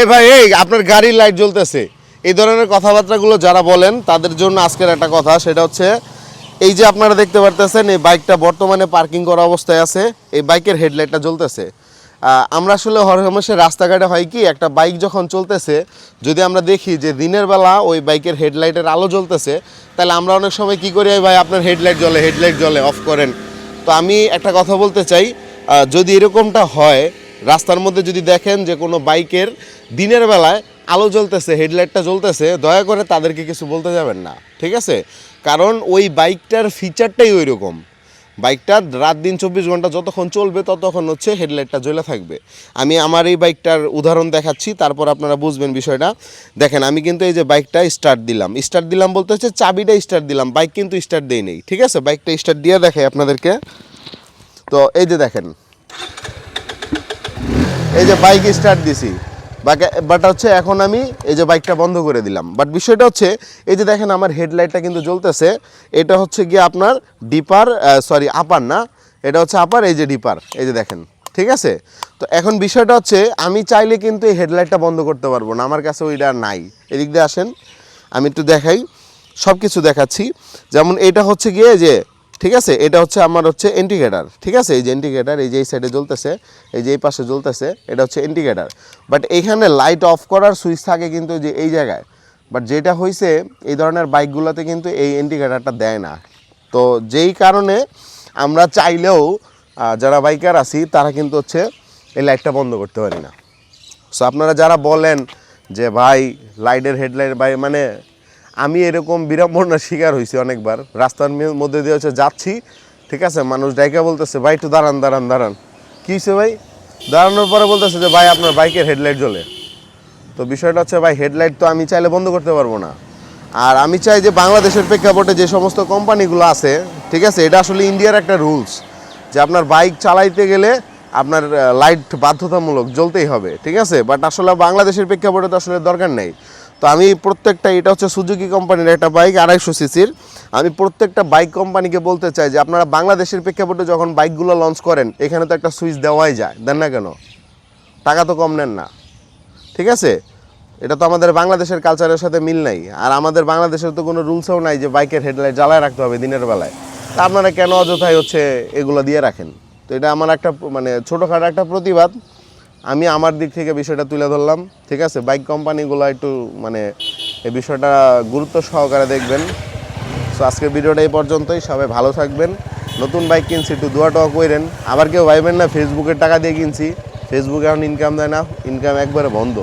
এই ভাই, এই আপনার গাড়ির লাইট জ্বলতেছে। এই ধরনের কথাবার্তাগুলো যারা বলেন, তাদের জন্য আজকের একটা কথা, সেটা হচ্ছে, এই যে আপনারা দেখতে পারতেছেন, এই বাইকটা বর্তমানে পার্কিং করা অবস্থায় আছে, এই বাইকের হেডলাইটটা জ্বলতেছে। আমরা আসলে হরহামেশে রাস্তাঘাটে হয় কি, একটা বাইক যখন চলতেছে, যদি আমরা দেখি যে দিনের বেলা ওই বাইকের হেডলাইটের আলো জ্বলতেছে, তাহলে আমরা অনেক সময় কি করি, "এই ভাই, আপনার হেডলাইট জ্বলে হেডলাইট জ্বলে অফ করেন। তো আমি একটা কথা বলতে চাই যদি এরকমটা হয় রাস্তার মধ্যে যদি দেখেন যে কোনো বাইকের দিনের বেলায় আলো জ্বলতেছে, হেডলাইটটা জ্বলতেছে, দয়া করে তাদেরকে কিছু বলতে যাবেন না, ঠিক আছে? কারণ ওই বাইকটার ফিচারটাই ওই রকম বাইকটা রাত দিন চব্বিশ ঘণ্টা যতক্ষণ চলবে, ততক্ষণ হচ্ছে হেডলাইটটা জ্বলে থাকবে। আমি আমার এই বাইকটার উদাহরণ দেখাচ্ছি, তারপর আপনারা বুঝবেন বিষয়টা। দেখেন, আমি কিন্তু এই যে বাইকটা স্টার্ট দিলাম। স্টার্ট দিলাম বলতে হচ্ছে চাবিটা স্টার্ট দিলাম। বাইক কিন্তু স্টার্ট দেই নেই ঠিক আছে? বাইকটা স্টার্ট দিয়ে দেখাই আপনাদেরকে। তো এই যে দেখেন এই যে বাইক স্টার্ট দিছি। বাট হচ্ছে এখন আমি এই যে বাইকটা বন্ধ করে দিলাম। বাট বিষয়টা হচ্ছে, এই যে দেখেন আমার হেডলাইটটা কিন্তু জ্বলতেছে, এটা হচ্ছে গিয়ে আপনার ডিপার সরি আপার না? এটা হচ্ছে আপার এই যে ডিপার এই যে দেখেন, ঠিক আছে? তো এখন বিষয়টা হচ্ছে, আমি চাইলে কিন্তু এই হেডলাইটটা বন্ধ করতে পারব না, আমার কাছে ওইটা নাই। এদিক দিয়ে আসেন, আমি একটু দেখাই সব কিছু দেখাচ্ছি। যেমন এটা হচ্ছে গিয়ে যে ঠিক আছে? এটা হচ্ছে আমার হচ্ছে ইন্ডিকেটার ঠিক আছে? এই যে ইন্ডিকেটার এই যে এই সাইডে জ্বলতেছে, এই যে এই পাশে জ্বলতেছে, এটা হচ্ছে ইন্ডিকেটার বাট এইখানে লাইট অফ করার সুইচ থাকে কিন্তু যে এই জায়গায়। বাট যেটা হয়েছে এই ধরনের বাইকগুলোতে কিন্তু এই ইন্ডিকেটারটা দেয় না। তো যেই কারণে আমরা চাইলেও যারা বাইকার আছি, তারা কিন্তু হচ্ছে এই লাইটটা বন্ধ করতে পারি না। সো আপনারা যারা বলেন যে, ভাই লাইটের হেডলাইট ভাই মানে আমি এরকম বিড়ম্বনার শিকার হয়েছি অনেকবার। রাস্তার মধ্যে দিয়ে হচ্ছে যাচ্ছি, ঠিক আছে? মানুষ ডাইকা বলতেছে, ভাই, একটু দাঁড়ান দাঁড়ান দাঁড়ান। কী হয়েছে ভাই? দাঁড়ানোর পরে বলতেছে যে, ভাই, আপনার বাইকের হেডলাইট জ্বলে। তো বিষয়টা হচ্ছে, ভাই, হেডলাইট তো আমি চাইলে বন্ধ করতে পারব না। আর আমি চাই যে, বাংলাদেশের প্রেক্ষাপটে যে সমস্ত কোম্পানিগুলো আছে, ঠিক আছে? এটা আসলে ইন্ডিয়ার একটা রুলস যে, আপনার বাইক চালাইতে গেলে আপনার লাইট বাধ্যতামূলক জ্বলতেই হবে, ঠিক আছে? বাট আসলে বাংলাদেশের প্রেক্ষাপটে তো আসলে দরকার নেই। তো আমি প্রত্যেকটা, এটা হচ্ছে সুজুকি কোম্পানির একটা বাইক, আড়াইশো সিসির। আমি প্রত্যেকটা বাইক কোম্পানিকে বলতে চাই যে আপনারা বাংলাদেশের প্রেক্ষাপটে যখন বাইকগুলো লঞ্চ করেন, এখানে তো একটা সুইচ দেওয়াই যায়, দেন না কেন? টাকা তো কম নেন না। ঠিক আছে? এটা তো আমাদের বাংলাদেশের কালচারের সাথে মিল নাই। আর আমাদের বাংলাদেশের তো কোনো রুলসও নাই যে বাইকের হেডলাইট জ্বালায় রাখতে হবে দিনের বেলায়। তা আপনারা কেন অযথায় হচ্ছে এগুলো দিয়ে রাখেন? তো এটা আমার একটা মানে ছোটোখাটো একটা প্রতিবাদ। আমি আমার দিক থেকে বিষয়টা তুলে ধরলাম, ঠিক আছে? বাইক কোম্পানিগুলো একটু মানে এই বিষয়টা গুরুত্ব সহকারে দেখবেন। সো আজকের ভিডিওটা এই পর্যন্তই। সবাই ভালো থাকবেন। নতুন বাইক কিনছি, একটু দোয়া টোয়া করেন আবার কেউ ভাইবেন না ফেসবুকের টাকা দিয়ে কিনছি। ফেসবুকে এখন ইনকাম দেয় না ইনকাম একবারে বন্ধ।